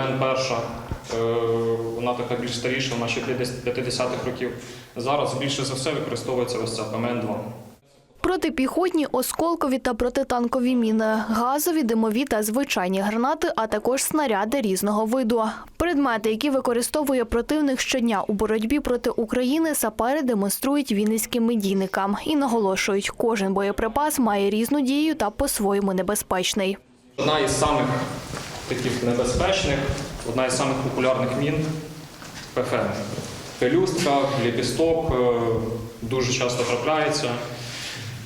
АМН перша, е, вона така більш старіша, вона ще 50-х років. Зараз більше за все використовується ось ця АМН 2 Протипіхотні, осколкові та протитанкові міни, газові, димові та звичайні гранати, а також снаряди різного виду. Предмети, які використовує противник щодня у боротьбі проти України, сапери демонструють вінницьким медійникам і наголошують, кожен боєприпас має різну дію та по-своєму небезпечний. Одна із самих таких небезпечних, одна із самих популярних мін ПФМ. Пелюстка, ліпісток е, дуже часто трапляється.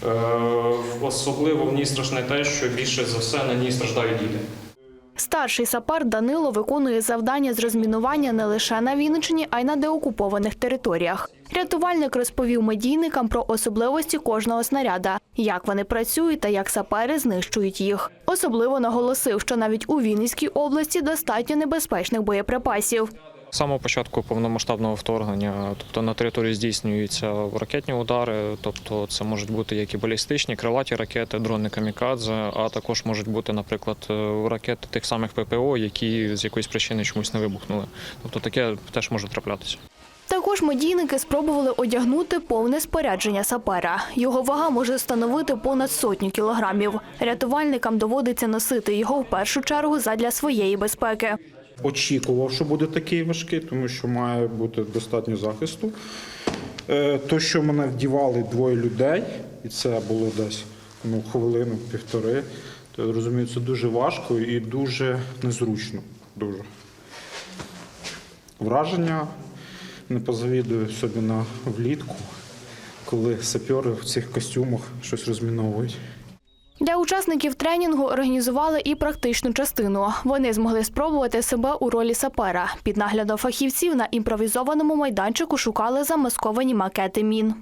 Е, Особливо в ній страшне те, що більше за все на ній страждають діти. Старший сапар Данило виконує завдання з розмінування не лише на Вінниччині, а й на деокупованих територіях. Рятувальник розповів медійникам про особливості кожного снаряда, як вони працюють та як сапери знищують їх. Особливо наголосив, що навіть у Вінницькій області достатньо небезпечних боєприпасів. З самого початку повномасштабного вторгнення, тобто на території здійснюються ракетні удари, тобто це можуть бути як і балістичні, крилаті ракети, дрони камікадзе, а також можуть бути, наприклад, е, ракети тих самих ППО, які з якоїсь причини чомусь не вибухнули. Тобто таке теж може траплятися. Також медійники спробували одягнути повне спорядження сапера. Його вага може становити понад сотню кілограмів. Рятувальникам доводиться носити його в першу чергу задля своєї безпеки. Очікував, що буде такий важкий, тому що має бути достатньо захисту. Е, То, що мене вдівали двоє людей, і це було десь ну, хвилину, півтори, то я розумію, це дуже важко і дуже незручно. Дуже. Враження не позавідую собі на влітку, коли сапери в цих костюмах щось розміновують. Для учасників тренінгу організували і практичну частину. Вони змогли спробувати себе у ролі сапера. Під наглядом фахівців на імпровізованому майданчику шукали замасковані макети мін.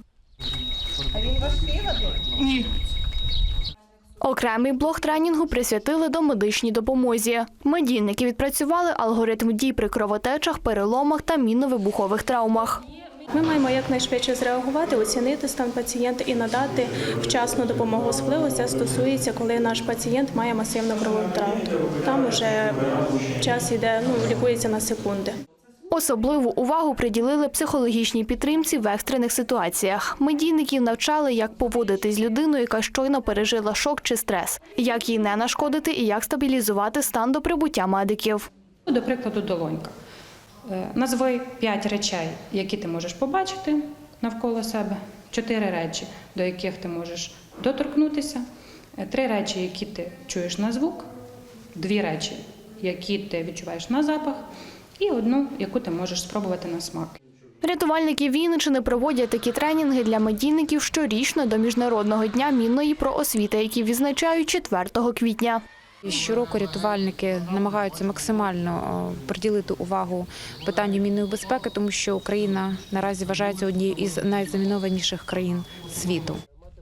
Окремий блок тренінгу присвятили домедичній допомозі. Медійники відпрацювали алгоритм дій при кровотечах, переломах та мінно-вибухових травмах. Ми маємо якнайшвидше зреагувати, оцінити стан пацієнта і надати вчасну допомогу. Особливо це стосується, коли наш пацієнт має масивну кровову втрату. Там вже час йде, ну лікується на секунди. Особливу увагу приділили психологічній підтримці в екстрених ситуаціях. Медійників навчали, як поводитись з людиною, яка щойно пережила шок чи стрес, як їй не нашкодити і як стабілізувати стан до прибуття медиків. До прикладу, долонька. Е, Назви п'ять речей, які ти можеш побачити навколо себе, чотири речі, до яких ти можеш доторкнутися, е, три речі, які ти чуєш на звук, дві речі, які ти відчуваєш на запах, і одну, яку ти можеш спробувати на смак. Рятувальники Вінничини проводять такі тренінги для медійників щорічно до міжнародного дня мінної проосвіти, які відзначають 4 квітня. Щороку рятувальники намагаються максимально приділити увагу питанню мінної безпеки, тому що Україна наразі вважається однією із найзамінованіших країн світу.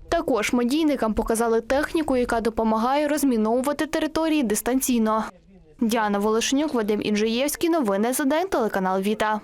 Також медійникам показали техніку, яка допомагає розміновувати території дистанційно. Діана Волошенюк, Вадим Інжиєвський. Новини за день. Телеканал Віта.